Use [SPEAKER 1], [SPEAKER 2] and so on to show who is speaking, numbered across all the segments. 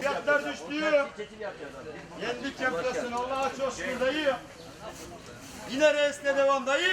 [SPEAKER 1] Fiyatlar düştü. Yendik enflasyonu Allah'a çok şükür dayı. Yine reisle devam dayı.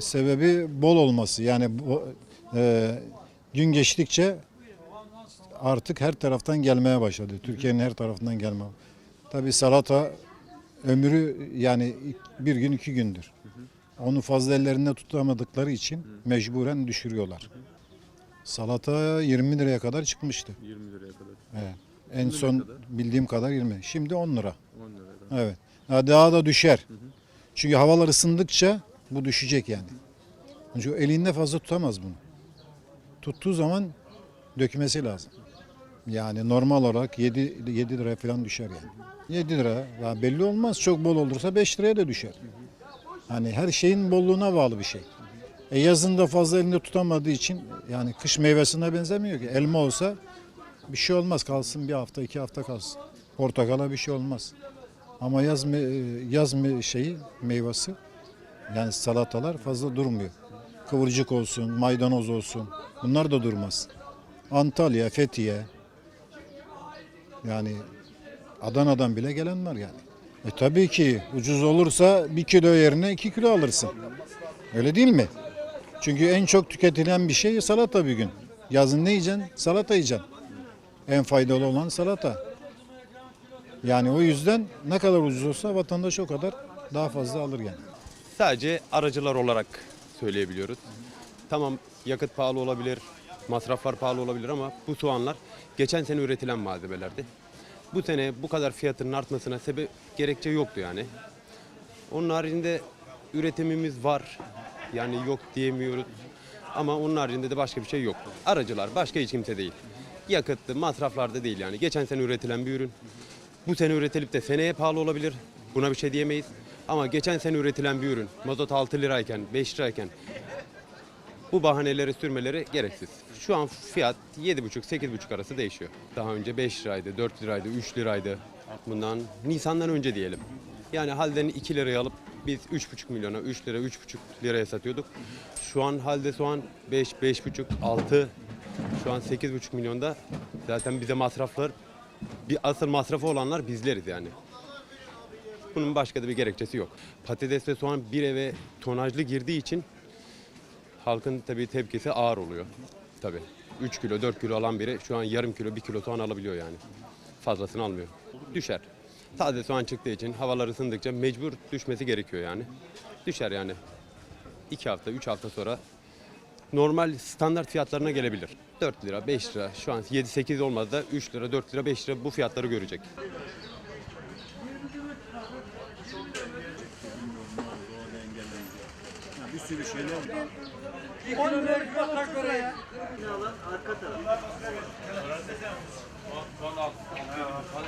[SPEAKER 2] Sebebi bol olması. Yani bu, e, gün geçtikçe artık her taraftan gelmeye başladı. Türkiye'nin her tarafından gelme. Tabii salata ömrü yani bir gün iki gündür. Onu fazla ellerinde tutamadıkları için mecburen düşürüyorlar. Salata 20 liraya kadar çıkmıştı.
[SPEAKER 3] 20 liraya kadar.
[SPEAKER 2] Evet. En son
[SPEAKER 3] kadar?
[SPEAKER 2] bildiğim kadar 20. Şimdi 10 lira.
[SPEAKER 3] 10 liraya.
[SPEAKER 2] Evet. Ha, Daha da düşer. Çünkü havalar ısındıkça bu düşecek yani. Çünkü elinde fazla tutamaz bunu. Tuttuğu zaman dökmesi lazım. Yani normal olarak 7, 7 lira falan düşer yani. 7 lira ya belli olmaz. Çok bol olursa 5 liraya da düşer. Hani her şeyin bolluğuna bağlı bir şey. E yazın da fazla elinde tutamadığı için yani kış meyvesine benzemiyor ki. Elma olsa bir şey olmaz kalsın bir hafta iki hafta kalsın. Portakala bir şey olmaz. Ama yaz me- yaz me- şeyi meyvesi yani salatalar fazla durmuyor. Kıvırcık olsun, maydanoz olsun. Bunlar da durmaz. Antalya, Fethiye yani Adana'dan bile gelen var yani. E tabii ki ucuz olursa bir kilo yerine iki kilo alırsın. Öyle değil mi? Çünkü en çok tüketilen bir şey salata bir gün. Yazın ne yiyeceksin? Salata yiyeceksin. En faydalı olan salata. Yani o yüzden ne kadar ucuz olsa vatandaş o kadar daha fazla alır yani.
[SPEAKER 3] Sadece aracılar olarak söyleyebiliyoruz. Tamam yakıt pahalı olabilir, masraflar pahalı olabilir ama bu soğanlar geçen sene üretilen malzemelerdi. Bu sene bu kadar fiyatının artmasına sebep gerekçe yoktu yani. Onun haricinde üretimimiz var. Yani yok diyemiyoruz. Ama onun haricinde de başka bir şey yok. Aracılar başka hiç kimse değil. Yakıtlı, masraflarda değil yani. Geçen sene üretilen bir ürün. Bu sene üretilip de seneye pahalı olabilir. Buna bir şey diyemeyiz. Ama geçen sene üretilen bir ürün mazot 6 lirayken, 5 lirayken bu bahaneleri sürmeleri gereksiz. Şu an fiyat 7,5-8,5 arası değişiyor. Daha önce 5 liraydı, 4 liraydı, 3 liraydı. Bundan Nisan'dan önce diyelim. Yani halden 2 liraya alıp biz 3,5 milyona, 3 lira, 3,5 liraya satıyorduk. Şu an halde soğan 5, 5,5, 6, şu an 8,5 milyonda. Zaten bize masraflar, bir asıl masrafı olanlar bizleriz yani. Bunun başka da bir gerekçesi yok. Patates ve soğan bir eve tonajlı girdiği için halkın tabii tepkisi ağır oluyor. Tabii. 3 kilo 4 kilo alan biri şu an yarım kilo 1 kilo soğan alabiliyor yani. Fazlasını almıyor. Düşer. Taze soğan çıktığı için havalar ısındıkça mecbur düşmesi gerekiyor yani. Düşer yani. 2 hafta 3 hafta sonra normal standart fiyatlarına gelebilir. 4 lira 5 lira şu an 7-8 olmaz da 3 lira 4 lira 5 lira bu fiyatları görecek.
[SPEAKER 1] Bir sürü şeyler.